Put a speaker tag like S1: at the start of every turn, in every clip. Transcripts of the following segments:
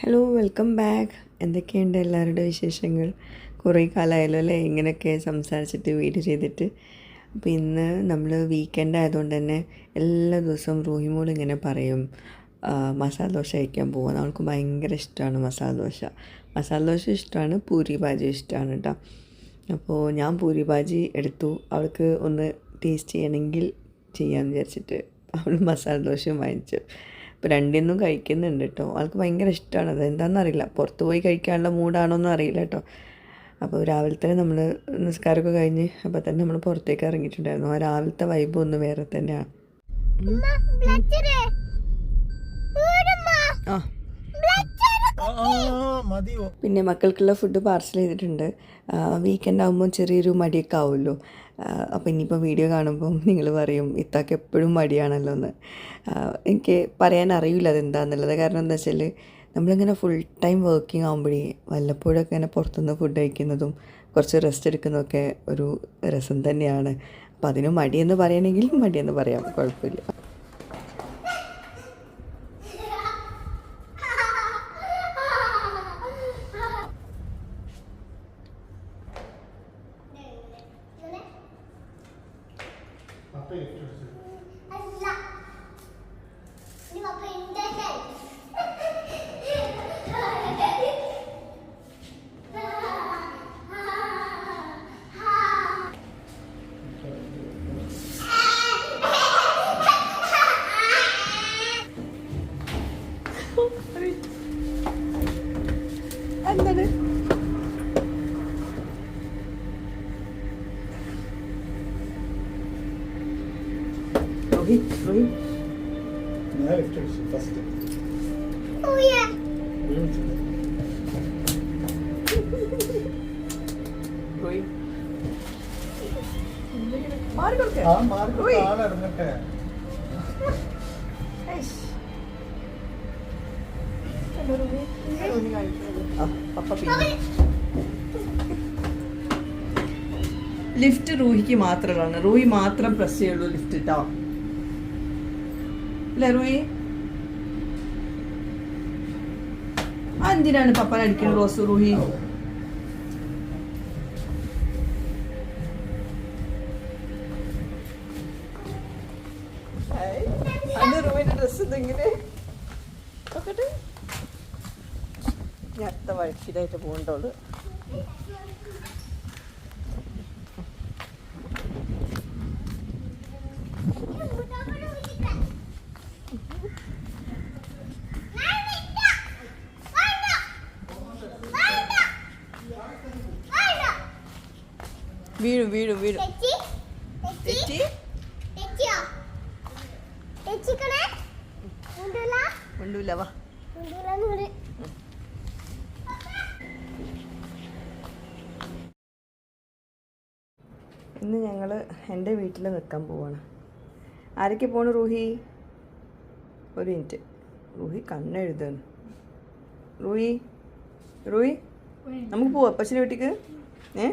S1: Hello welcome back എന്തൊക്കെയുണ്ട് എല്ലാവരുടെ വിശേഷങ്ങൾ? കുറേ കാലമായല്ലോ അല്ലേ? ഇങ്ങനെയൊക്കെ സംസാരിച്ചിട്ട് വീഡിയോ ചെയ്തിട്ട്. അപ്പോൾ ഇന്ന് നമ്മൾ വീക്കെൻഡ് ആയതുകൊണ്ട് തന്നെ എല്ലാ ദിവസവും റൂഹിമോൾ ഇങ്ങനെ പറയും മസാല ദോശ കഴിക്കാൻ പോകാൻ അവൾക്ക് ഭയങ്കര ഇഷ്ടമാണ് മസാല ദോശ. മസാല ദോശ ഇഷ്ടമാണ് പൂരി ഭാജി ഇഷ്ടമാണ് കേട്ടോ. അപ്പോൾ ഞാൻ പൂരി ഭാജി എടുത്തു. അവൾക്ക് ഒന്ന് ടേസ്റ്റ് ചെയ്യണമെങ്കിൽ ചെയ്യാമെന്ന് വിചാരിച്ചിട്ട് അവൾ മസാല ദോശയും വാങ്ങിച്ചു. ഇപ്പോൾ രണ്ടിന്നും കഴിക്കുന്നുണ്ട് കേട്ടോ. ആൾക്ക് ഭയങ്കര ഇഷ്ടമാണ്. അത് എന്താണെന്ന് അറിയില്ല. പുറത്ത് പോയി കഴിക്കാനുള്ള മൂഡാണോന്നും അറിയില്ല കേട്ടോ. അപ്പോൾ രാവിലത്തെ തന്നെ നമ്മൾ നിസ്കാരമൊക്കെ കഴിഞ്ഞ് അപ്പോൾ തന്നെ നമ്മൾ പുറത്തേക്ക് ഇറങ്ങിയിട്ടുണ്ടായിരുന്നു. ആ രാവിലത്തെ വൈബ് ഒന്ന് വേറെ തന്നെയാണ്. ആ.
S2: മതിയോ?
S1: പിന്നെ മക്കൾക്കുള്ള ഫുഡ് പാർസൽ ചെയ്തിട്ടുണ്ട്. വീക്കെൻഡ് ആകുമ്പോൾ ചെറിയൊരു മടിയൊക്കെ ആവുമല്ലോ. അപ്പോൾ ഇനിയിപ്പോൾ വീഡിയോ കാണുമ്പോൾ നിങ്ങൾ പറയും ഇത്താക്ക് എപ്പോഴും മടിയാണല്ലോ എന്ന്. എനിക്ക് പറയാൻ അറിയില്ല അതെന്താണെന്നുള്ളത് കാരണം എന്താ വെച്ചാൽ നമ്മളിങ്ങനെ ഫുൾ ടൈം വർക്കിംഗ് ആകുമ്പോഴേ വല്ലപ്പോഴൊക്കെ ഇങ്ങനെ പുറത്തുനിന്ന് ഫുഡ് കഴിക്കുന്നതും കുറച്ച് റെസ്റ്റ് എടുക്കുന്നതൊക്കെ ഒരു രസം തന്നെയാണ്. അപ്പോൾ അതിന് മടിയെന്ന് പറയണമെങ്കിൽ മടിയെന്ന് പറയാം. കുഴപ്പമില്ല. രോഹിത്
S2: ഞാൻ ലിഫ്റ്റ് അടിച്ചു ഫസ്റ്റ് ആ മാർക്ക് ആളിറങ്ങട്ടെ
S1: ലിഫ്റ്റ് റൂഹിക്ക് മാത്രമാണ് റൂഹി മാത്രം പ്രസ് ചെയ്യുള്ളൂ ലിഫ്റ്റ് ഇട്ടോ റൂഹി എന്തിനാണ് പപ്പൻ അടിക്കുന്നത് റോസ് റൂഹി? ഞാൻ അടുത്ത വഴക്കിലായിട്ട് പോകണ്ടോളൂ കൊണ്ടൂല വാ. ഇന്ന് ഞങ്ങൾ എന്റെ വീട്ടിൽ നിൽക്കാൻ പോവാണ്. ആരൊക്കെ പോണു റൂഹി? ഒരു മിനിറ്റ്. റൂഹി കണ്ണെഴുതാണ് റൂഹി? റൂഹി? നമുക്ക് പോവാം. അപ്പച്ചന്റെ വീട്ടിക്ക്? ഏ?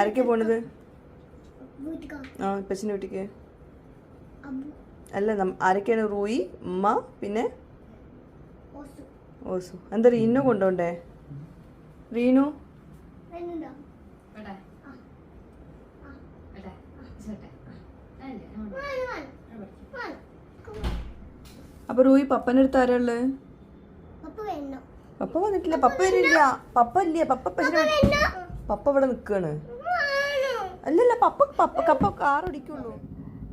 S1: ആരൊക്കെ പോണത്? ആ അപ്പച്ചന്റെ വീട്ടിക്ക്. അല്ല നമ്മ ആരൊക്കെയാണ്? റൂയി ഉമ്മ പിന്നെ ഓസു എന്താ റീനു കൊണ്ടോണ്ടേ? റീനു? അപ്പൊ റൂയി പപ്പനടുത്ത് ആരാൾ പപ്പ വന്നിട്ടില്ല. പപ്പ വരില്ല. പപ്പ ഇല്ല? പപ്പ പപ്പ ഇവിടെ നിക്കാണ്. അല്ലല്ല പപ്പ പപ്പ കപ്പ കാർ ഓടിക്കുള്ളൂ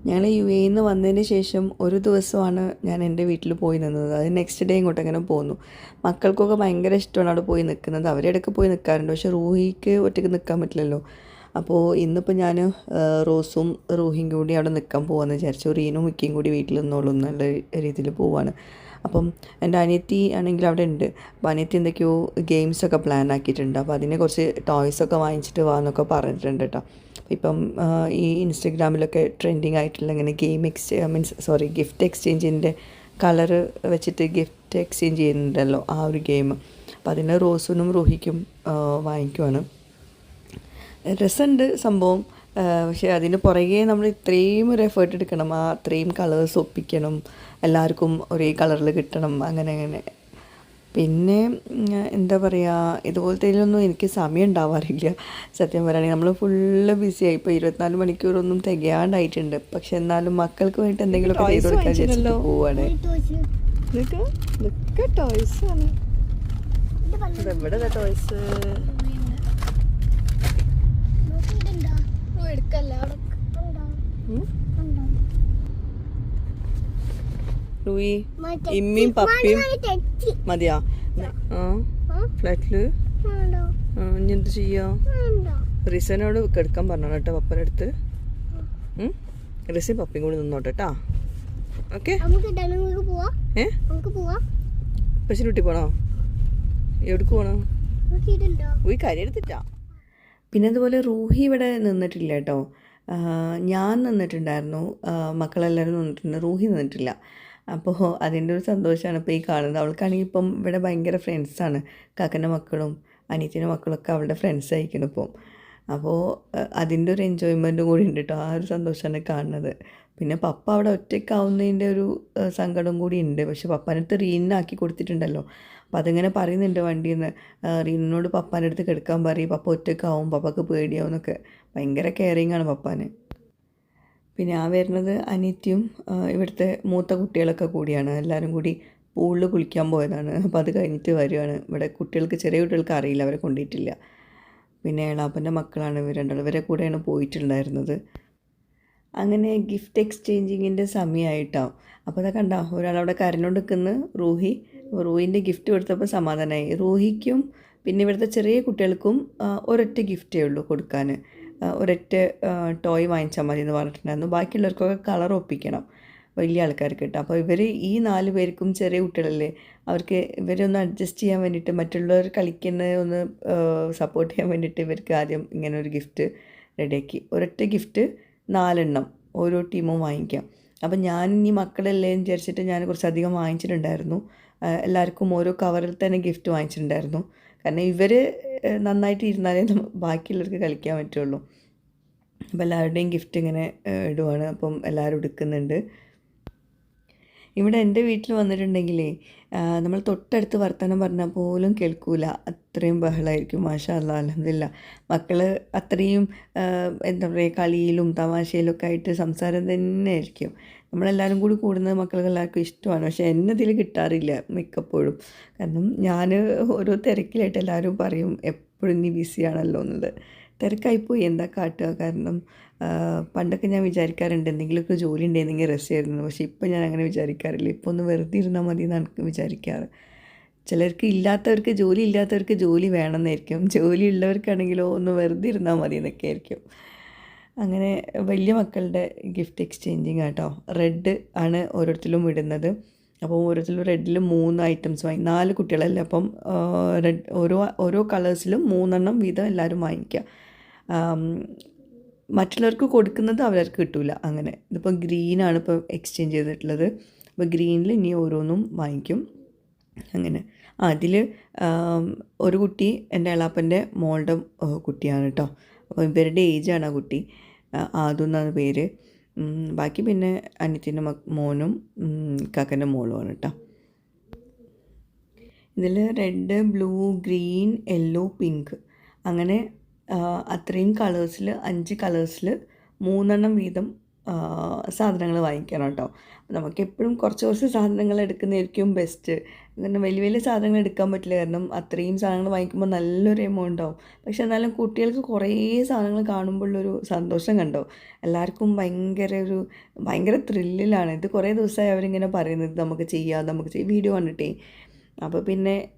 S1: ഞങ്ങൾ യു എയിൽ നിന്ന് വന്നതിന് ശേഷം ഒരു ദിവസമാണ് ഞാൻ എന്റെ വീട്ടിൽ പോയി നിന്നത്. അത് നെക്സ്റ്റ് ഡേ ഇങ്ങോട്ട് അങ്ങനെ പോന്നു. മക്കൾക്കൊക്കെ ഭയങ്കര ഇഷ്ടമാണ് അവിടെ പോയി നിൽക്കുന്നത് അവരിടയ്ക്ക് പോയി നിൽക്കാറുണ്ട് പക്ഷേ റൂഹിക്ക് ഒറ്റയ്ക്ക് നിൽക്കാൻ പറ്റില്ലല്ലോ. അപ്പോൾ ഇന്നിപ്പോൾ ഞാൻ റോസും റൂഹിയും കൂടി അവിടെ നിൽക്കാൻ പോകാമെന്ന് വിചാരിച്ചു. റീനും മിക്കയും കൂടി വീട്ടിൽ നിന്നോളൂ എന്നുള്ള രീതിയിൽ പോവാണ്. അപ്പം എന്റെ അനിയത്തി ആണെങ്കിൽ അവിടെ ഉണ്ട്. അപ്പോൾ അനിയത്തി എന്തൊക്കെയോ ഗെയിംസൊക്കെ പ്ലാൻ ആക്കിയിട്ടുണ്ട്. അപ്പോൾ അതിനെ കുറച്ച് ടോയ്സൊക്കെ വാങ്ങിച്ചിട്ട് വാന്നൊക്കെ പറഞ്ഞിട്ടുണ്ട് കേട്ടോ. ഇപ്പം ഈ ഇൻസ്റ്റഗ്രാമിലൊക്കെ ട്രെൻഡിങ് ആയിട്ടുള്ള ഇങ്ങനെ game exchange means sorry gift എക്സ്ചേഞ്ചിന്റെ colour വെച്ചിട്ട് ഗിഫ്റ്റ് എക്സ്ചേഞ്ച് ചെയ്യുന്നുണ്ടല്ലോ ആ ഒരു ഗെയിം അപ്പോൾ അതിന് റോസുനും റോഹിക്കും വാങ്ങിക്കുവാണ്. രസമുണ്ട് സംഭവം പക്ഷേ അതിന് പുറകെ നമ്മൾ ഇത്രയും ഒരു എഫേർട്ട് എടുക്കണം. ആ അത്രയും കളേഴ്സ് ഒപ്പിക്കണം. എല്ലാവർക്കും ഒരേ കളറിൽ കിട്ടണം. അങ്ങനെ അങ്ങനെ. പിന്നെ എന്താ പറയുക ഇതുപോലത്തേലൊന്നും എനിക്ക് സമയം ഉണ്ടാവാറില്ല സത്യം പറയുകയാണെങ്കിൽ നമ്മൾ ഫുള്ള് ബിസിയായി ഇപ്പോൾ ഇരുപത്തിനാല് മണിക്കൂറൊന്നും തികയാണ്ടായിട്ടുണ്ട് പക്ഷെ എന്നാലും മക്കൾക്ക് വേണ്ടി എന്തെങ്കിലുമൊക്കെ ചെയ്ത് കൊടുക്കാൻ വിചാരിച്ചിട്ട് പോവാണ് ഇതൊക്കെ ടോയ്സ് ആണ് ഇവിടെ ടോയ്സ് ലൂയി ഇമ്മിയും പപ്പിയും മതിയാ. ഫ്ലാറ്റിൽ ഇനി എന്ത് ചെയ്യാ? റിസനോട് കിടക്കാൻ പറഞ്ഞോ കേട്ടോ പപ്പന്റെ അടുത്ത്? റിസയും പപ്പിയും കൂടി നിന്നോട്ടെ കേട്ടാ ഓക്കെ. ഏ?
S3: പോവാ?
S1: പശുരുട്ടി പോണോ? എവിടേക്ക് പോണോ? പോയി കാര്യം എടുത്തിട്ടാ. പിന്നെ അതുപോലെ റൂഹി ഇവിടെ നിന്നിട്ടില്ല കേട്ടോ. ഞാൻ നിന്നിട്ടുണ്ടായിരുന്നു. മക്കളെല്ലാവരും നിന്നിട്ടുണ്ട്. റൂഹി നിന്നിട്ടില്ല. അപ്പോൾ അതിന്റെ ഒരു സന്തോഷമാണ് ഇപ്പോൾ ഈ കാണുന്നത് അവൾക്കാണെങ്കിൽ ഇപ്പം ഇവിടെ ഭയങ്കര ഫ്രണ്ട്സാണ് കാക്കന്റെ മക്കളും അനിയത്തിന്റെ മക്കളൊക്കെ അവളുടെ ഫ്രണ്ട്സ് ആയിരിക്കണം ഇപ്പം. അപ്പോൾ അതിന്റെ ഒരു എൻജോയ്മെന്റും കൂടി ഉണ്ട് കേട്ടോ ആ ഒരു സന്തോഷമാണ് കാണുന്നത്. പിന്നെ പപ്പ അവിടെ ഒറ്റയ്ക്കാവുന്നതിന്റെ ഒരു സങ്കടം കൂടി ഉണ്ട്. പക്ഷെ പപ്പാനടുത്ത് റീനാക്കി കൊടുത്തിട്ടുണ്ടല്ലോ. അപ്പോൾ അതിങ്ങനെ പറയുന്നുണ്ട് വണ്ടിയിൽ നിന്ന് റീനിനോട് പപ്പാന്റെ അടുത്ത് കിടക്കാൻ പറയും. പപ്പ ഒറ്റയ്ക്കാവും പപ്പക്ക് പേടിയാവും എന്നൊക്കെ. ഭയങ്കര കെയറിങ് ആണ് പപ്പാന്. പിന്നെ ആ വരുന്നത് അനിയത്തിയും ഇവിടുത്തെ മൂത്ത കുട്ടികളൊക്കെ കൂടിയാണ്. എല്ലാവരും കൂടി പൂളിൽ കുളിക്കാൻ പോയതാണ്. അപ്പോൾ അത് കഴിഞ്ഞിട്ട് വരികയാണ് ഇവിടെ കുട്ടികൾക്ക് ചെറിയ കുട്ടികൾക്ക് അറിയില്ല അവരെ കൊണ്ടിട്ടില്ല. പിന്നെ എളാപ്പന്റെ മക്കളാണ് ഇവർ രണ്ടാളും. ഇവരെ കൂടെയാണ് പോയിട്ടുണ്ടായിരുന്നത്. അങ്ങനെ ഗിഫ്റ്റ് എക്സ്ചേഞ്ചിങ്ങിന്റെ സമയമായിട്ടാവും അപ്പോൾ അതൊക്കെ കണ്ടോ ഒരാളവിടെ കരഞ്ഞോണ്ട് നിൽക്കുന്ന റൂഹി. റൂഹിന്റെ ഗിഫ്റ്റ് കൊടുത്തപ്പോൾ സമാധാനമായി റൂഹിക്കും പിന്നെ ഇവിടുത്തെ ചെറിയ കുട്ടികൾക്കും ഒരൊറ്റ ഗിഫ്റ്റേ ഉള്ളൂ കൊടുക്കാൻ ഒരൊറ്റ ടോയ് വാങ്ങിച്ചാൽ മതി എന്ന് പറഞ്ഞിട്ടുണ്ടായിരുന്നു. ബാക്കിയുള്ളവർക്കൊക്കെ കളർ ഒപ്പിക്കണം. വലിയ ആൾക്കാർക്ക് കേട്ടോ. അപ്പോൾ ഇവർ ഈ നാല് പേർക്കും ചെറിയ കുട്ടികളല്ലേ അവർക്ക് ഇവരൊന്ന് അഡ്ജസ്റ്റ് ചെയ്യാൻ വേണ്ടിയിട്ട് മറ്റുള്ളവർ കളിക്കുന്നത് ഒന്ന് സപ്പോർട്ട് ചെയ്യാൻ വേണ്ടിയിട്ട് ഇവർക്ക് ആദ്യം ഇങ്ങനെ ഒരു ഗിഫ്റ്റ് റെഡിയാക്കി ഒരൊറ്റ ഗിഫ്റ്റ് നാലെണ്ണം ഓരോ ടീമും വാങ്ങിക്കാം. അപ്പം ഞാൻ ഇനി മക്കളല്ലേ എന്ന് വിചാരിച്ചിട്ട് ഞാൻ കുറച്ചധികം വാങ്ങിച്ചിട്ടുണ്ടായിരുന്നു. എല്ലാവർക്കും ഓരോ കവറിൽ തന്നെ ഗിഫ്റ്റ് വാങ്ങിച്ചിട്ടുണ്ടായിരുന്നു. കാരണം ഇവർ നന്നായിട്ട് ഇരുന്നാലേ ബാക്കിയുള്ളവർക്ക് കളിക്കാൻ പറ്റുള്ളൂ. അപ്പോൾ എല്ലാവരുടെയും ഗിഫ്റ്റ് ഇങ്ങനെ ഇടുവാണ്. അപ്പം എല്ലാവരും എടുക്കുന്നുണ്ട്. ഇവിടെ എന്റെ വീട്ടിൽ വന്നിട്ടുണ്ടെങ്കിലേ നമ്മൾ തൊട്ടടുത്ത് വർത്തമാനം പറഞ്ഞാൽ പോലും കേൾക്കൂല. അത്രയും ബഹളമായിരിക്കും മാഷാ അല്ല അലഹമില്ല മക്കൾ അത്രയും എന്താ പറയുക കളിയിലും തമാശയിലൊക്കെ ആയിട്ട് സംസാരം തന്നെ ആയിരിക്കും. നമ്മളെല്ലാവരും കൂടി കൂടുന്നത് മക്കൾക്ക് എല്ലാവർക്കും ഇഷ്ടമാണ്. പക്ഷേ എന്നെ ഇതിൽ കിട്ടാറില്ല മിക്കപ്പോഴും. കാരണം ഞാൻ ഓരോ തിരക്കിലായിട്ട് എല്ലാവരും പറയും എപ്പോഴും നീ ബിസിയാണല്ലോ എന്നുള്ളത്. തിരക്കായിപ്പോയി. എന്താ കാട്ടുക? കാരണം പണ്ടൊക്കെ ഞാൻ വിചാരിക്കാറുണ്ട് എന്തെങ്കിലുമൊക്കെ ജോലി ഉണ്ടെങ്കിൽ റെസ്റ്റ് ആയിരുന്നു പക്ഷേ ഇപ്പം ഞാൻ അങ്ങനെ വിചാരിക്കാറില്ല. ഇപ്പോൾ ഒന്ന് വെറുതെ ഇരുന്നാൽ മതി എന്നാണ് വിചാരിക്കാറ്. ചിലർക്ക് ഇല്ലാത്തവർക്ക് ജോലി ഇല്ലാത്തവർക്ക് ജോലി വേണമെന്നായിരിക്കും. ജോലി ഉള്ളവർക്കാണെങ്കിലോ ഒന്ന് വെറുതെ ഇരുന്നാൽ മതി എന്നൊക്കെ ആയിരിക്കും അങ്ങനെ വലിയ മക്കളുടെ ഗിഫ്റ്റ് എക്സ്ചേഞ്ചിങ് കേട്ടോ റെഡ് ആണ് ഓരോരുത്തരും ഇടുന്നത്. അപ്പോൾ ഓരോരുത്തരും റെഡിൽ മൂന്ന് ഐറ്റംസ് വാങ്ങി. നാല് കുട്ടികളല്ലേ. അപ്പം റെഡ് ഓരോ ഓരോ കളേഴ്സിലും മൂന്നെണ്ണം വീതം എല്ലാവരും വാങ്ങിക്കുക. മറ്റുള്ളവർക്ക് കൊടുക്കുന്നത് അവർക്ക് കിട്ടില്ല അങ്ങനെ. ഇതിപ്പോൾ ഗ്രീനാണ് ഇപ്പോൾ എക്സ്ചേഞ്ച് ചെയ്തിട്ടുള്ളത്. അപ്പോൾ ഗ്രീനിൽ ഇനി ഓരോന്നും വാങ്ങിക്കും. അങ്ങനെ. അതിൽ ഒരു കുട്ടി എന്റെ എളാപ്പന്റെ മോളുടെ കുട്ടിയാണ് കേട്ടോ അപ്പോൾ ഇവരുടെ ഏജാണ് ആ കുട്ടി. ആദു എന്നാണ് പേര്. ബാക്കി പിന്നെ അനിയത്തിന്റെ മോനും കക്കന്റെ മോളുമാണ് കേട്ടോ. ഇതിൽ red blue green yellow pink. അങ്ങനെ അത്രയും കളേഴ്സിൽ അഞ്ച് കളേഴ്സിൽ മൂന്നെണ്ണം വീതം സാധനങ്ങൾ വാങ്ങിക്കണം കേട്ടോ നമുക്ക് എപ്പോഴും കുറച്ച് കുറച്ച് സാധനങ്ങൾ എടുക്കുന്നതായിരിക്കും ബെസ്റ്റ് കാരണം വലിയ വലിയ സാധനങ്ങൾ എടുക്കാൻ പറ്റില്ല. കാരണം അത്രയും സാധനങ്ങൾ വാങ്ങിക്കുമ്പോൾ നല്ലൊരു എമൗണ്ട് ആവും. പക്ഷെ എന്നാലും കുട്ടികൾക്ക് കുറേ സാധനങ്ങൾ കാണുമ്പോഴുള്ളൊരു സന്തോഷം കണ്ടോ? എല്ലാവർക്കും ഭയങ്കര ഒരു ഭയങ്കര ത്രില്ലിലാണ് ഇത് കുറേ ദിവസമായി അവരിങ്ങനെ പറയുന്നത്. നമുക്ക് ചെയ്യാം നമുക്ക് ചെയ്യാം. വീഡിയോ കണ്ടിട്ടേ. അപ്പോൾ പിന്നെ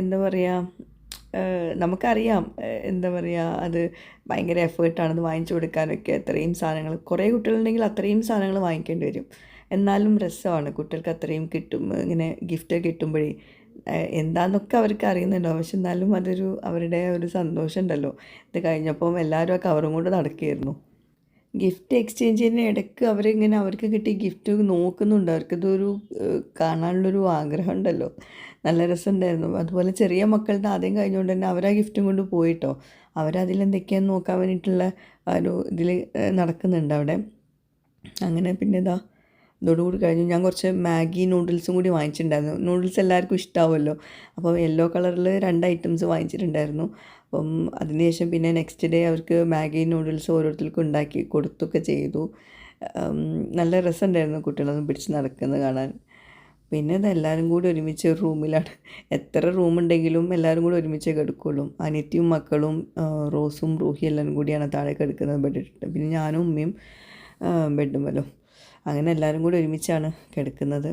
S1: എന്താ പറയുക നമുക്കറിയാം. എന്താ പറയുക അത് ഭയങ്കര എഫേർട്ടാണത് വാങ്ങിച്ചു കൊടുക്കാനൊക്കെ അത്രയും സാധനങ്ങൾ. കുറേ കുട്ടികളുണ്ടെങ്കിൽ അത്രയും സാധനങ്ങൾ വാങ്ങിക്കേണ്ടി വരും. എന്നാലും രസമാണ്. കുട്ടികൾക്ക് അത്രയും കിട്ടും. ഇങ്ങനെ ഗിഫ്റ്റ് കിട്ടുമ്പോഴേ എന്താണെന്നൊക്കെ അവർക്ക് അറിയുന്നുണ്ടാവും. പക്ഷെ എന്നാലും അതൊരു അവരുടെ ഒരു സന്തോഷം ഉണ്ടല്ലോ ഇത് കഴിഞ്ഞപ്പം എല്ലാവരും ആ കവറും കൊണ്ട് നടക്കുകയായിരുന്നു. ഗിഫ്റ്റ് എക്സ്ചേഞ്ചിന് ഇടയ്ക്ക് അവരിങ്ങനെ അവർക്ക് കിട്ടിയ ഗിഫ്റ്റ് നോക്കുന്നുണ്ട്. അവർക്കിതൊരു കാണാനുള്ളൊരു ആഗ്രഹം ഉണ്ടല്ലോ നല്ല രസമുണ്ടായിരുന്നു. അതുപോലെ ചെറിയ മക്കളുടെ ആദ്യം കഴിഞ്ഞുകൊണ്ട് തന്നെ അവരാ ഗിഫ്റ്റും കൊണ്ട് പോയിട്ടോ. അവരതിലെന്തൊക്കെയാന്ന് നോക്കാൻ വേണ്ടിയിട്ടുള്ള ഒരു ഇതിൽ നടക്കുന്നുണ്ട് അവിടെ. അങ്ങനെ പിന്നെ ഇതാ ഇതോടുകൂടി കഴിഞ്ഞു. ഞാൻ കുറച്ച് മാഗി നൂഡിൽസും കൂടി വാങ്ങിച്ചിട്ടുണ്ടായിരുന്നു. നൂഡിൽസ് എല്ലാവർക്കും ഇഷ്ടമാവുമല്ലോ അപ്പം യെല്ലോ കളറിൽ രണ്ട് ഐറ്റംസ് വാങ്ങിച്ചിട്ടുണ്ടായിരുന്നു. അപ്പം അതിനുശേഷം പിന്നെ നെക്സ്റ്റ് ഡേ അവർക്ക് മാഗി നൂഡിൽസ് ഓരോരുത്തർക്കും ഉണ്ടാക്കി കൊടുത്തൊക്കെ ചെയ്തു. നല്ല രസമുണ്ടായിരുന്നു കുട്ടികളൊന്നും പിടിച്ച് നടക്കുന്നത് കാണാൻ. പിന്നെ ഇത് എല്ലാവരും കൂടി ഒരുമിച്ച് ഒരു റൂമിലാണ്. എത്ര റൂമുണ്ടെങ്കിലും എല്ലാവരും കൂടി ഒരുമിച്ച് കിടക്കുള്ളൂ. അനിയത്തിയും മക്കളും റോസും റൂഹി എല്ലാവരും കൂടിയാണ് താഴെ കിടക്കുന്നത് ബെഡിട്ട് പിന്നെ ഞാനും ഉമ്മയും ബെഡുമല്ലോ അങ്ങനെ എല്ലാവരും കൂടി ഒരുമിച്ചാണ് കിടക്കുന്നത്.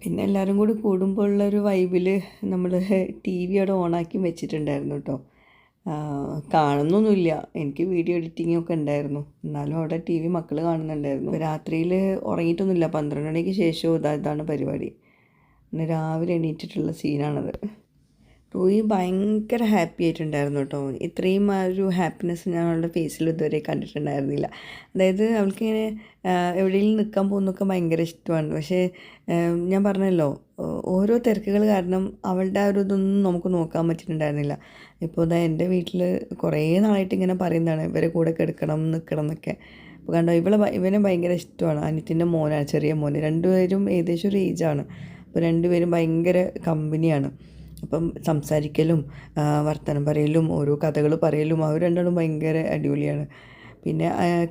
S1: പിന്നെ എല്ലാവരും കൂടി കൂടുമ്പോൾ ഉള്ളൊരു വൈബിൽ നമ്മൾ ടി വി അവിടെ ഓണാക്കി വെച്ചിട്ടുണ്ടായിരുന്നു കേട്ടോ കാണുന്നൊന്നുമില്ല. എനിക്ക് വീഡിയോ എഡിറ്റിംഗ് ഒക്കെ ഉണ്ടായിരുന്നു. എന്നാലും അവിടെ ടി വി മക്കൾ കാണുന്നുണ്ടായിരുന്നു. രാത്രിയിൽ ഉറങ്ങിയിട്ടൊന്നുമില്ല. പന്ത്രണ്ട് മണിക്ക് ശേഷവും ഇതാ ഇതാണ് പരിപാടി. രാവിലെ എണീറ്റിട്ടുള്ള സീനാണത് റൂയി ഭയങ്കര ഹാപ്പി ആയിട്ടുണ്ടായിരുന്നു കേട്ടോ. ഇത്രയും ആ ഒരു ഹാപ്പിനെസ് ഞാൻ അവളുടെ ഫേസിൽ ഇതുവരെ കണ്ടിട്ടുണ്ടായിരുന്നില്ല. അതായത് അവൾക്കിങ്ങനെ ഇങ്ങനെ എവിടെയെങ്കിലും നിൽക്കാൻ പോകുന്നൊക്കെ ഭയങ്കര ഇഷ്ടമാണ്. പക്ഷേ ഞാൻ പറഞ്ഞല്ലോ ഓരോ തിരക്കുകൾ കാരണം അവളുടെ ആ ഒരു ഇതൊന്നും നമുക്ക് നോക്കാൻ പറ്റിയിട്ടുണ്ടായിരുന്നില്ല. ഇപ്പോൾ ഇതാ എന്റെ വീട്ടിൽ കുറേ നാളായിട്ട് ഇങ്ങനെ പറയുന്നതാണ് ഇവരെ കൂടെ കിടക്കണം നിൽക്കണം എന്നൊക്കെ. അപ്പോൾ കണ്ടോ ഇവളെ ഇവനെ ഭയങ്കര ഇഷ്ടമാണ്. അനിയത്തിന്റെ മോനാണ് ചെറിയ മോന്. രണ്ടുപേരും ഏകദേശം ഒരു ഏജാണ് അപ്പോൾ രണ്ടുപേരും ഭയങ്കര കമ്പനിയാണ് അപ്പം സംസാരിക്കലും വർത്തമാനം പറയലും ഓരോ കഥകൾ പറയലും അവർ രണ്ടാളും ഭയങ്കര അടിപൊളിയാണ്. പിന്നെ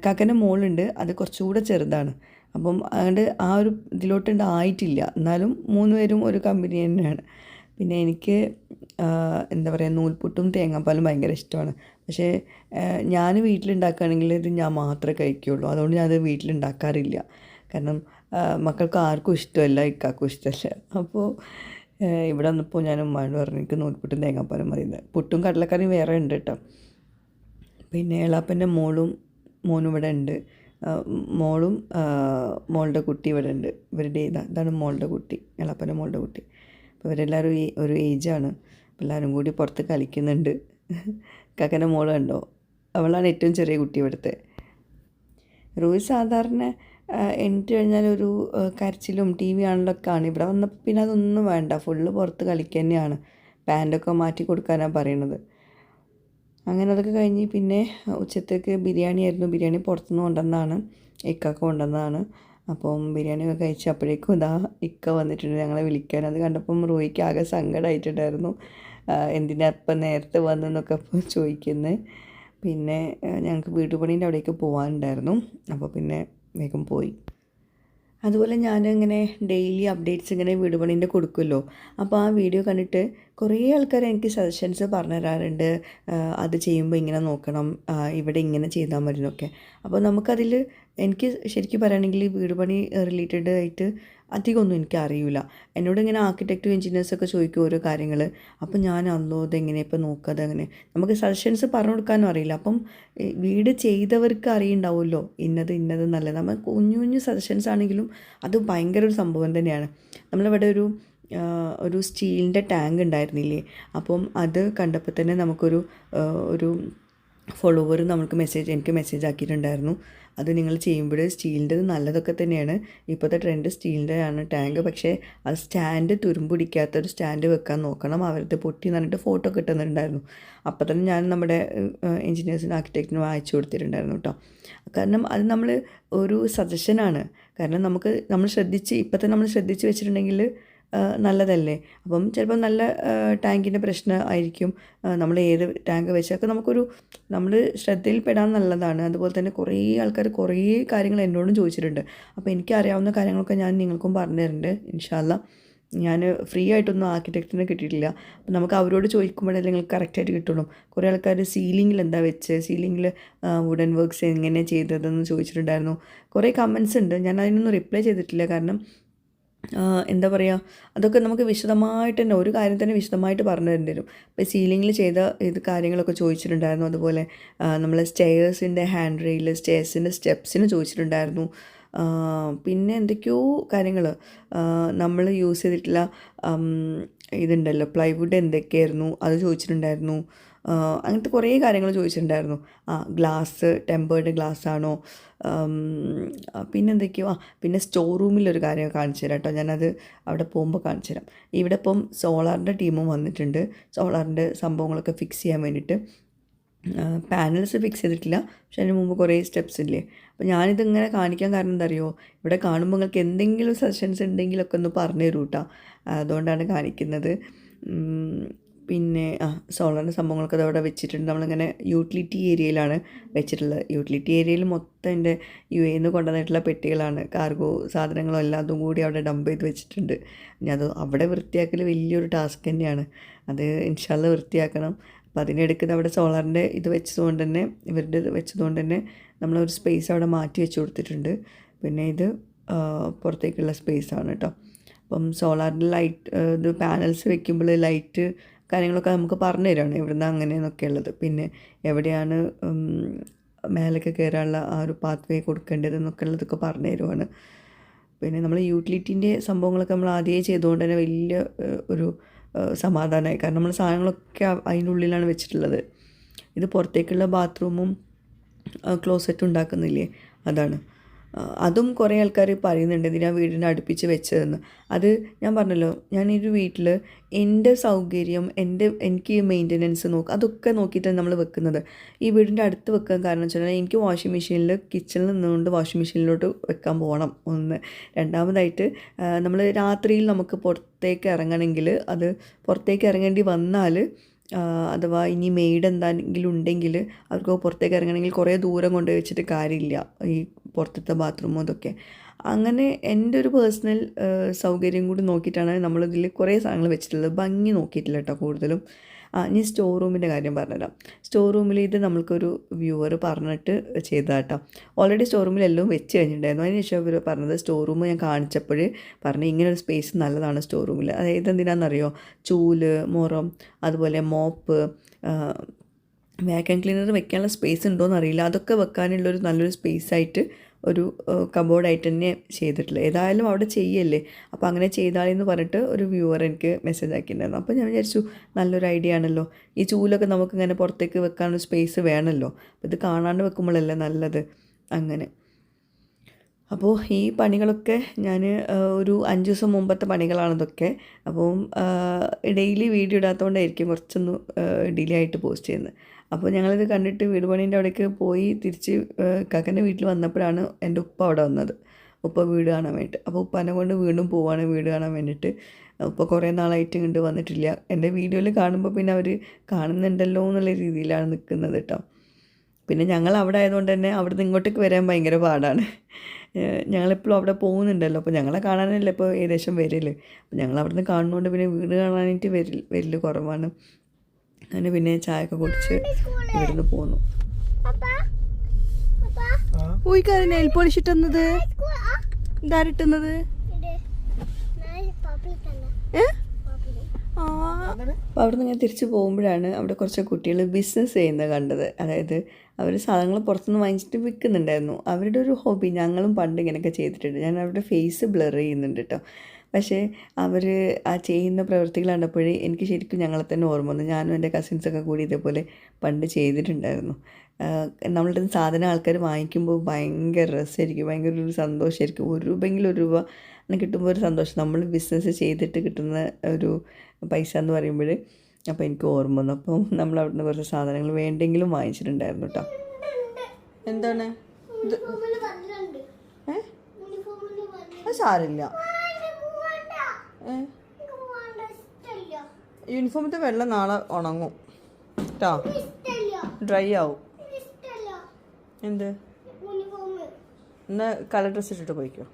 S1: കാക്കന്റെ മോളുണ്ട് അത് കുറച്ചുകൂടെ ചെറുതാണ്. അപ്പം അതുകൊണ്ട് ആ ഒരു ഇതിലോട്ടുണ്ട് ആയിട്ടില്ല. എന്നാലും മൂന്ന് പേരും ഒരു കമ്പനി തന്നെയാണ്. പിന്നെ എനിക്ക് എന്താ പറയുക നൂൽപുട്ടും തേങ്ങാപ്പാലും ഭയങ്കര ഇഷ്ടമാണ്. പക്ഷേ ഞാൻ വീട്ടിലുണ്ടാക്കുകയാണെങ്കിൽ ഇത് ഞാൻ മാത്രമേ കഴിക്കുകയുള്ളൂ. അതുകൊണ്ട് ഞാനത് വീട്ടിലുണ്ടാക്കാറില്ല. കാരണം മക്കൾക്ക് ആർക്കും ഇഷ്ടമല്ല ഇക്കാർക്കും ഇഷ്ടമല്ല. അപ്പോൾ ഇവിടെ വന്നപ്പോൾ ഞാൻ ഉമ്മാനോട് പറഞ്ഞു എനിക്ക് നൂൽപുട്ടും തേങ്ങാപ്പാലും മതിയെന്ന് പുട്ടും കടലക്കറിയും വേറെ ഉണ്ട് കേട്ടോ പിന്നെ എളാപ്പന്റെ മോളും മോനും ഇവിടെ ഉണ്ട്. മോളും മോളുടെ കുട്ടി ഇവിടെ ഉണ്ട്. ഇവരുടെ ഇതാ ഇതാണ് മോളുടെ കുട്ടി എളാപ്പന്റെ മോളുടെ കുട്ടി. അപ്പോൾ ഇവരെല്ലാവരും ഒരു ഏജാണ് എല്ലാവരും കൂടി പുറത്ത് കളിക്കുന്നുണ്ട്. കക്കന്റെ മോൾ കണ്ടോ? അവളാണ് ഏറ്റവും ചെറിയ കുട്ടി ഇവിടുത്തെ. റോയ് സാധാരണ എണീറ്റ് കഴിഞ്ഞാൽ ഒരു കരച്ചിലും ടി വി ആണല്ലൊക്കെയാണ് ഇവിടെ വന്നപ്പോൾ പിന്നെ അതൊന്നും വേണ്ട. ഫുള്ള് പുറത്ത് കളിക്കുക തന്നെയാണ്. പാന്റൊക്കെ മാറ്റി കൊടുക്കാനാണ് പറയണത്. അങ്ങനെ അതൊക്കെ കഴിഞ്ഞ് പിന്നെ ഉച്ചത്തേക്ക് ബിരിയാണി ആയിരുന്നു. ബിരിയാണി പുറത്തുനിന്ന് കൊണ്ടുവന്നതാണ്. ഇക്കൊക്കെ കൊണ്ടുവന്നതാണ്. അപ്പം ബിരിയാണി ഒക്കെ കഴിച്ച് അപ്പോഴേക്കും ഇതാ ഇക്ക വന്നിട്ടുണ്ട്. ഞങ്ങളെ വിളിക്കാൻ. അത് കണ്ടപ്പം റോയിക്ക് ആകെ സങ്കടമായിട്ടുണ്ടായിരുന്നു എന്തിനാ ഇപ്പം നേരത്തെ വന്നെന്നൊക്കെ അപ്പോൾ ചോദിക്കുന്നത് പിന്നെ ഞങ്ങൾക്ക് വീട്ടുപണീന്റെ അവിടേക്ക് പോകാനുണ്ടായിരുന്നു അപ്പോൾ പിന്നെ വേഗം പോയി. അതുപോലെ ഞാൻ ഇങ്ങനെ ഡെയിലി അപ്ഡേറ്റ്സ് ഇങ്ങനെ വീട് പണീന്റെ കൊടുക്കുമല്ലോ. അപ്പോൾ ആ വീഡിയോ കണ്ടിട്ട് കുറേ ആൾക്കാർ എനിക്ക് സജഷൻസ് പറഞ്ഞു തരാറുണ്ട് അത് ചെയ്യുമ്പോൾ ഇങ്ങനെ നോക്കണം. ഇവിടെ ഇങ്ങനെ ചെയ്താൽ മതി എന്നൊക്കെ അപ്പോൾ നമുക്കതിൽ എനിക്ക് ശരിക്കും പറയുകയാണെങ്കിൽ വീട് പണി റിലേറ്റഡ് ആയിട്ട് അധികമൊന്നും എനിക്ക് അറിയില്ല എന്നോട് ഇങ്ങനെ ആർക്കിടെക്റ്റും എഞ്ചിനീയേഴ്സൊക്കെ ചോദിക്കും ഓരോ കാര്യങ്ങൾ അപ്പം ഞാൻ അല്ലോ ഇതെങ്ങനെ ഇപ്പം നോക്കാതെ അങ്ങനെ നമുക്ക് സജഷൻസ് പറഞ്ഞു കൊടുക്കാനും അറിയില്ല. അപ്പം വീട് ചെയ്തവർക്ക് അറിയുണ്ടാവുമല്ലോ. ഇന്നത് ഇന്നത് നല്ലത്. നമ്മൾ കുഞ്ഞു കുഞ്ഞു സജഷൻസ് ആണെങ്കിലും അത് ഭയങ്കര ഒരു സംഭവം തന്നെയാണ്. നമ്മളിവിടെ ഒരു ഒരു സ്റ്റീലിന്റെ ടാങ്ക് ഉണ്ടായിരുന്നില്ലേ? അപ്പം അത് കണ്ടപ്പോൾ തന്നെ നമുക്കൊരു ഒരു ഫോളോവർ നമുക്ക് മെസ്സേജ് എനിക്ക് മെസ്സേജ് ആക്കിയിട്ടുണ്ടായിരുന്നു. അത് നിങ്ങൾ ചെയ്യുമ്പോൾ സ്റ്റീലിന്റെത് നല്ലതൊക്കെ തന്നെയാണ്. ഇപ്പോഴത്തെ ട്രെൻഡ് സ്റ്റീലിന്റെ ആണ് ടാങ്ക്. പക്ഷേ അത് സ്റ്റാൻഡ് തുരുമ്പിടിക്കാത്ത ഒരു സ്റ്റാൻഡ് വെക്കാൻ നോക്കണം. അവരുടെ പൊട്ടി പറഞ്ഞിട്ട് ഫോട്ടോ കിട്ടുന്നുണ്ടായിരുന്നു അപ്പോൾ തന്നെ ഞാൻ നമ്മുടെ എൻജിനീയേഴ്സിനും ആർക്കിടെക്റ്റിനും അയച്ചു കൊടുത്തിട്ടുണ്ടായിരുന്നു കേട്ടോ. കാരണം അത് നമ്മൾ ഒരു സജഷനാണ് കാരണം നമുക്ക് നമ്മൾ ശ്രദ്ധിച്ച് ഇപ്പോഴത്തെ നമ്മൾ ശ്രദ്ധിച്ച് വെച്ചിട്ടുണ്ടെങ്കിൽ നല്ലതല്ലേ? അപ്പം ചിലപ്പോൾ നല്ല ടാങ്കിന്റെ പ്രശ്നം ആയിരിക്കും നമ്മൾ ഏത് ടാങ്ക് വെച്ചൊക്കെ നമുക്കൊരു നമ്മൾ ശ്രദ്ധയിൽപ്പെടാൻ നല്ലതാണ്. അതുപോലെ തന്നെ കുറേ ആൾക്കാർ കുറേ കാര്യങ്ങൾ എന്നോടും ചോദിച്ചിട്ടുണ്ട്. അപ്പോൾ എനിക്കറിയാവുന്ന കാര്യങ്ങളൊക്കെ ഞാൻ നിങ്ങൾക്കും പറഞ്ഞു തരുന്നുണ്ട് ഇൻഷാല്ല ഞാൻ ഫ്രീ ആയിട്ടൊന്നും ആർക്കിടെക്റ്റിനെ കിട്ടിയിട്ടില്ല. അപ്പം നമുക്ക് അവരോട് ചോദിക്കുമ്പോഴേ നിങ്ങൾക്ക് കറക്റ്റായിട്ട് കിട്ടുള്ളൂ. കുറേ ആൾക്കാർ സീലിങ്ങിൽ എന്താ വെച്ച്? സീലിങ്ങിൽ വുഡൻ വർക്ക്സ് എങ്ങനെ ചെയ്തതെന്ന് ചോദിച്ചിട്ടുണ്ടായിരുന്നു. കുറേ കമൻസ് ഉണ്ട്. ഞാൻ അതിനൊന്നും റിപ്ലൈ ചെയ്തിട്ടില്ല. കാരണം എന്താ പറയുക അതൊക്കെ നമുക്ക് വിശദമായിട്ട് തന്നെ ഒരു കാര്യം തന്നെ വിശദമായിട്ട് പറഞ്ഞു തരേണ്ടി വരും. ഇപ്പോൾ സീലിങ്ങിൽ ചെയ്ത ഇത് കാര്യങ്ങളൊക്കെ ചോദിച്ചിട്ടുണ്ടായിരുന്നു. അതുപോലെ നമ്മൾ സ്റ്റെയേഴ്സിന്റെ ഹാൻഡ് റെയിൽ സ്റ്റെയർസിന്റെ സ്റ്റെപ്സിന് ചോദിച്ചിട്ടുണ്ടായിരുന്നു. പിന്നെ എന്തൊക്കെയോ കാര്യങ്ങൾ നമ്മൾ യൂസ് ചെയ്തിട്ടുള്ള ഇതുണ്ടല്ലോ പ്ലൈവുഡ് എന്തൊക്കെയായിരുന്നു? അത് ചോദിച്ചിട്ടുണ്ടായിരുന്നു. അങ്ങനത്തെ കുറേ കാര്യങ്ങൾ ചോദിച്ചിട്ടുണ്ടായിരുന്നു. ആ ഗ്ലാസ് ടെമ്പേർഡ് ഗ്ലാസ് ആണോ പിന്നെന്തൊക്കെയോ? ആ, പിന്നെ സ്റ്റോർ റൂമിലൊരു കാര്യം കാണിച്ചു തരാം കേട്ടോ. ഞാനത് അവിടെ പോകുമ്പോൾ കാണിച്ചു തരാം. ഇവിടെ ഇപ്പം സോളാറിന്റെ ടീമും വന്നിട്ടുണ്ട്. സോളാറിന്റെ സംഭവങ്ങളൊക്കെ ഫിക്സ് ചെയ്യാൻ വേണ്ടിയിട്ട്. പാനൽസ് ഫിക്സ് ചെയ്തിട്ടില്ല. പക്ഷെ അതിന് മുമ്പ് കുറേ സ്റ്റെപ്സ് ഇല്ലേ? അപ്പോൾ ഞാനിതിങ്ങനെ കാണിക്കാൻ കാരണം എന്താ അറിയോ ഇവിടെ കാണുമ്പോൾ നിങ്ങൾക്ക് എന്തെങ്കിലും സജഷൻസ് ഉണ്ടെങ്കിലൊക്കെ ഒന്ന് പറഞ്ഞു തരൂ കേട്ടോ. അതുകൊണ്ടാണ് കാണിക്കുന്നത്. പിന്നെ ആ സോളറിന്റെ സംഭവങ്ങളൊക്കെ അത് അവിടെ വെച്ചിട്ടുണ്ട്. നമ്മളിങ്ങനെ യൂട്ടിലിറ്റി ഏരിയയിലാണ് വെച്ചിട്ടുള്ളത്. യൂട്ടിലിറ്റി ഏരിയയിൽ മൊത്തം എന്റെ യു എന്ന് കൊണ്ടുവന്നിട്ടുള്ള പെട്ടികളാണ്. കാർഗോ സാധനങ്ങളും അതും കൂടി അവിടെ ഡംപ് ചെയ്ത് വെച്ചിട്ടുണ്ട്. ഇനി അത് അവിടെ വൃത്തിയാക്കൽ വലിയൊരു ടാസ്ക് തന്നെയാണ്. അത് ഇൻഷാല്ല വൃത്തിയാക്കണം. അപ്പോൾ അതിനെടുക്കുന്ന അവിടെ സോളാറിന്റെ ഇത് വെച്ചതുകൊണ്ട് തന്നെ ഇവരുടെ ഇത് വെച്ചതുകൊണ്ട് തന്നെ നമ്മളൊരു സ്പേസ് അവിടെ മാറ്റി വെച്ച് കൊടുത്തിട്ടുണ്ട്. പിന്നെ ഇത് പുറത്തേക്കുള്ള സ്പേസാണ് കേട്ടോ. അപ്പം സോളാറിന്റെ ലൈറ്റ് ഇത് പാനൽസ് വെക്കുമ്പോൾ ലൈറ്റ് കാര്യങ്ങളൊക്കെ നമുക്ക് പറഞ്ഞു തരാണ് ഇവിടുന്ന് അങ്ങനെയെന്നൊക്കെ ഉള്ളത്. പിന്നെ എവിടെയാണ് മേലൊക്കെ കയറാനുള്ള ആ ഒരു പാത്ത് വേ കൊടുക്കേണ്ടത് എന്നൊക്കെ ഉള്ളതൊക്കെ പറഞ്ഞു തരുവാണ്. പിന്നെ നമ്മൾ യൂട്ടിലിറ്റീന്റെ സംഭവങ്ങളൊക്കെ നമ്മൾ ആദ്യമേ ചെയ്തുകൊണ്ട് തന്നെ വലിയ ഒരു സമാധാനമായി കാരണം നമ്മൾ സാധനങ്ങളൊക്കെ അതിന്റെ അതിനുള്ളിലാണ് വെച്ചിട്ടുള്ളത്. ഇത് പുറത്തേക്കുള്ള ബാത്റൂമും ക്ലോസറ്റ് ഉണ്ടാക്കുന്നില്ലേ? അതാണ്. അതും കുറേ ആൾക്കാർ പറയുന്നുണ്ട് ഇതിനാ വീടിനെ അടുപ്പിച്ച് വെച്ചതെന്ന്. അത് ഞാൻ പറഞ്ഞല്ലോ ഞാൻ ഒരു വീട്ടിൽ എന്റെ സൗകര്യം എന്റെ എനിക്ക് മെയിന്റനൻസ് നോക്കുക അതൊക്കെ നോക്കിയിട്ടാണ് നമ്മൾ വെക്കുന്നത്. ഈ വീടിന്റെ അടുത്ത് വെക്കാൻ കാരണം വെച്ചാൽ എനിക്ക് വാഷിംഗ് മെഷീനിൽ കിച്ചണിൽ നിന്നുകൊണ്ട് വാഷിംഗ് മെഷീനിലോട്ട് വെക്കാൻ പോകണം ഒന്ന്. രണ്ടാമതായിട്ട് നമ്മൾ രാത്രിയിൽ നമുക്ക് പുറത്തേക്ക് ഇറങ്ങണമെങ്കിൽ അത് പുറത്തേക്ക് ഇറങ്ങേണ്ടി വന്നാൽ അഥവാ ഇനി മെയ്ഡ് എന്താണെങ്കിലും ഉണ്ടെങ്കിൽ അവർക്ക് പുറത്തേക്ക് ഇറങ്ങണമെങ്കിൽ കുറേ ദൂരം കൊണ്ട് വെച്ചിട്ട് കാര്യമില്ല. ഈ പുറത്തത്തെ ബാത്റൂമോ അതൊക്കെ. അങ്ങനെ എന്റെ ഒരു പേഴ്സണൽ സൗകര്യം കൂടി നോക്കിയിട്ടാണ് നമ്മളിതിൽ കുറേ സാധനങ്ങൾ വെച്ചിട്ടുള്ളത്. ഭംഗി നോക്കിയിട്ടില്ല കേട്ടോ കൂടുതലും. ആ ഇനി സ്റ്റോർ റൂമിന്റെ കാര്യം പറഞ്ഞുതരാം. സ്റ്റോർ റൂമിൽ ഇത് നമ്മൾക്കൊരു വ്യൂവർ പറഞ്ഞിട്ട് ചെയ്തതാ കേട്ടോ ഓൾറെഡി സ്റ്റോർ റൂമിൽ എല്ലാം വെച്ച് കഴിഞ്ഞിട്ടുണ്ടായിരുന്നു. അതിന് ശേഷം അവർ പറഞ്ഞത് സ്റ്റോർ റൂം ഞാൻ കാണിച്ചപ്പോൾ പറഞ്ഞു ഇങ്ങനൊരു സ്പേസ് നല്ലതാണ് സ്റ്റോർ റൂമിൽ അതായത് എന്തിനാണെന്നറിയോ ചൂൽ മുറം അതുപോലെ മോപ്പ് വാക്യൂം ക്ലീനർ വെക്കാനുള്ള സ്പേസ് ഉണ്ടോയെന്ന് അറിയില്ല അതൊക്കെ വെക്കാനുള്ളൊരു നല്ലൊരു സ്പേസ് ആയിട്ട് ഒരു കബോർഡായിട്ട് തന്നെ ചെയ്തിട്ടുള്ളത്. ഏതായാലും അവിടെ ചെയ്യല്ലേ? അപ്പോൾ അങ്ങനെ ചെയ്താളെന്ന് പറഞ്ഞിട്ട് ഒരു വ്യൂവർ എനിക്ക് മെസ്സേജ് ആക്കിയിട്ടുണ്ടായിരുന്നു അപ്പോൾ ഞാൻ വിചാരിച്ചു നല്ലൊരു ഐഡിയ ആണല്ലോ. ഈ ചൂലൊക്കെ നമുക്ക് ഇങ്ങനെ പുറത്തേക്ക് വെക്കാനൊരു സ്പേസ് വേണമല്ലോ ഇത് കാണാണ്ട് വെക്കുമ്പോഴല്ലേ നല്ലത്? അങ്ങനെ. അപ്പോൾ ഈ പണികളൊക്കെ ഞാൻ ഒരു അഞ്ച് ദിവസം മുമ്പത്തെ പണികളാണ് ഇതൊക്കെ അപ്പം ഡെയിലി വീഡിയോ ഇടാത്തതുകൊണ്ടായിരിക്കും കുറച്ചൊന്ന് ഡിലേ ആയിട്ട് പോസ്റ്റ് ചെയ്യുന്നത് അപ്പോൾ ഞങ്ങളിത് കണ്ടിട്ട് വീട് പണീന്റെ അവിടേക്ക് പോയി തിരിച്ച് കാക്കന്റെ വീട്ടിൽ വന്നപ്പോഴാണ് എന്റെ ഉപ്പ അവിടെ വന്നത്. ഉപ്പ വീട് കാണാൻ വേണ്ടിയിട്ട് അപ്പോൾ ഉപ്പാനെ കൊണ്ട് വീണ്ടും പോവാണ് വീട് കാണാൻ വേണ്ടിയിട്ട് ഉപ്പ കുറേ നാളായിട്ട് ഇങ്ങോട്ട് വന്നിട്ടില്ല. എന്റെ വീഡിയോയിൽ കാണുമ്പോൾ പിന്നെ അവർ കാണുന്നുണ്ടല്ലോ എന്നുള്ള രീതിയിലാണ് നിൽക്കുന്നത് കേട്ടോ. പിന്നെ ഞങ്ങൾ അവിടെ ആയതുകൊണ്ട് തന്നെ അവിടെ നിന്ന് ഇങ്ങോട്ടേക്ക് വരാൻ ഭയങ്കര പാടാണ്. ഞങ്ങളെപ്പോഴും അവിടെ പോകുന്നുണ്ടല്ലോ. അപ്പോൾ ഞങ്ങളെ കാണാനല്ലേ ഇപ്പോൾ ഏകദേശം വരൽ. അപ്പോൾ ഞങ്ങൾ അവിടെ നിന്ന് കാണുന്നതുകൊണ്ട് പിന്നെ വീട് കാണാനായിട്ട് വരില്ല വരൽ കുറവാണ്. അങ്ങനെ പിന്നെ ചായയൊക്കെ കുടിച്ച് ഇവിടുന്ന് പോന്നു. ഊയിക്കാരെ നെയിൽ പോളിഷ് ഇട്ടുന്നത്? ഇതാരിട്ടുന്നത് അവിടെ നിന്ന് ഞാൻ തിരിച്ചു പോകുമ്പോഴാണ് അവിടെ കുറച്ച് കുട്ടികൾ ബിസിനസ് ചെയ്യുന്നത് കണ്ടത്. അതായത് അവർ സാധനങ്ങൾ പുറത്തുനിന്ന് വാങ്ങിച്ചിട്ട് വിൽക്കുന്നുണ്ടായിരുന്നു അവരുടെ ഒരു ഹോബി ഞങ്ങളും പണ്ട് ഇങ്ങനെയൊക്കെ ചെയ്തിട്ടുണ്ട്. ഞാൻ അവരുടെ ഫേസ് ബ്ലർ ചെയ്യുന്നുണ്ട് കേട്ടോ പക്ഷേ അവർ ആ ചെയ്യുന്ന പ്രവൃത്തികൾ കണ്ടപ്പോഴേ എനിക്ക് ശരിക്കും ഞങ്ങളെ തന്നെ ഓർമ്മ വന്നു. ഞാനും എന്റെ കസിൻസൊക്കെ കൂടി ഇതേപോലെ പണ്ട് ചെയ്തിട്ടുണ്ടായിരുന്നു. നമ്മളുടെ സാധനം ആൾക്കാർ വാങ്ങിക്കുമ്പോൾ ഭയങ്കര രസമായിരിക്കും ഭയങ്കര ഒരു സന്തോഷമായിരിക്കും ഒരു രൂപയെങ്കിലും ഒരു രൂപ അങ്ങനെ കിട്ടുമ്പോൾ ഒരു സന്തോഷം. നമ്മൾ ബിസിനസ് ചെയ്തിട്ട് കിട്ടുന്ന ഒരു പൈസ എന്ന് പറയുമ്പോൾ അപ്പോൾ എനിക്ക് ഓർമ്മ വന്നു. അപ്പം നമ്മൾ അവിടുന്ന് കുറച്ച് സാധനങ്ങൾ വേണ്ടെങ്കിലും വാങ്ങിച്ചിട്ടുണ്ടായിരുന്നു കേട്ടോ. എന്താണ്? അത് സാരില്ല. യൂണിഫോമിന്റെ വെള്ളം നാളെ ഉണങ്ങും. കേട്ടോ ഡ്രൈ ആവും. എന്താ? ഇന്ന് കളർ ഡ്രസ് ഇട്ടിട്ട് പോയിക്കോ.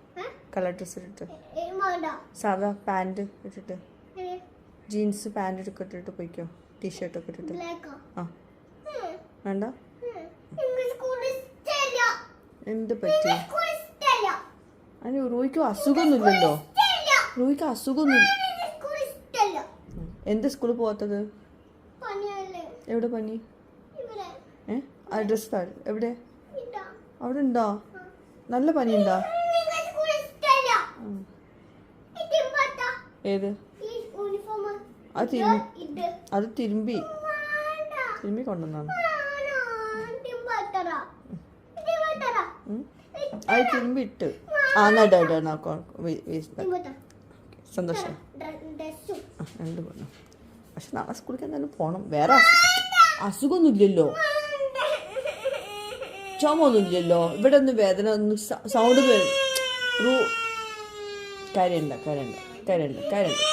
S1: കളർ ഡ്രസ് ഇട്ടിട്ട്. സാധാ പാന്റ് ഇട്ടിട്ട്. ജീൻസ് പാന്റ് ഒക്കെ ഇട്ടിട്ട് പോയിക്കോ. ടീഷർട്ട് ഒക്കെ
S3: ഇട്ടിട്ട്.
S1: ആ? വേണ്ട. എന്ത് പറ്റി? അതിന് റോയ്ക്കോ അസുഖമൊന്നുമില്ലല്ലോ. റൂയ്ക്ക്
S3: അസുഖമൊന്നും
S1: എന്ത് സ്കൂളിൽ
S3: പണിയല്ലേ
S1: എവിടെ പനി? ഏ? അഡ്രസ് എവിടെ?
S3: ഇതാ
S1: അവിടെ ഉണ്ടോ? നല്ല പനി ഉണ്ടോ ഏത്? അത് അത് തിരുമ്പി. തിരുമ്പി കൊണ്ടുവന്നാണ് അത് തിരുമ്പി ഇട്ട് ആ ഇടാ കൊ- വേസ്റ്റ് സന്തോഷം. രണ്ട് പോണം പക്ഷെ നാളെ സ്കൂളിൽ എന്തായാലും പോണം. വേറെ അസുഖമൊന്നുമില്ലല്ലോ. ചുമൊന്നുമില്ലല്ലോ ഇവിടെ ഒന്നും വേദന ഒന്നും സൗണ്ട് ഒരു കാര്യമുണ്ട് കാര്യമുണ്ട് കാര്യമുണ്ട് കാര്യമുണ്ട്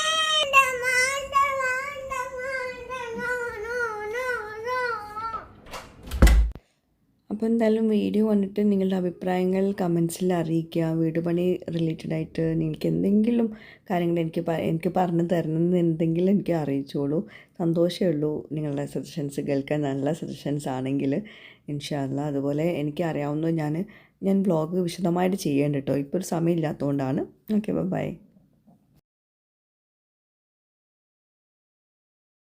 S1: അപ്പോൾ എന്തായാലും വീഡിയോ കണ്ടിട്ട് നിങ്ങളുടെ അഭിപ്രായങ്ങൾ കമൻസിൽ അറിയിക്കുക. വീട് പണി റിലേറ്റഡ് ആയിട്ട് നിങ്ങൾക്ക് എന്തെങ്കിലും കാര്യങ്ങൾ എനിക്ക് എനിക്ക് പറഞ്ഞു തരണമെന്ന് എന്തെങ്കിലും എനിക്ക് അറിയിച്ചോളൂ. സന്തോഷമേ ഉള്ളൂ നിങ്ങളുടെ സജഷൻസ് കേൾക്കാൻ. നല്ല സജഷൻസ് ആണെങ്കിൽ ഇൻഷാല്ല അതുപോലെ എനിക്ക് അറിയാവുന്ന ഞാൻ ഞാൻ വ്ളോഗ് വിശദമായിട്ട് ചെയ്യേണ്ട കേട്ടോ ഇപ്പോൾ ഒരു സമയമില്ലാത്തതുകൊണ്ടാണ്. Okay bye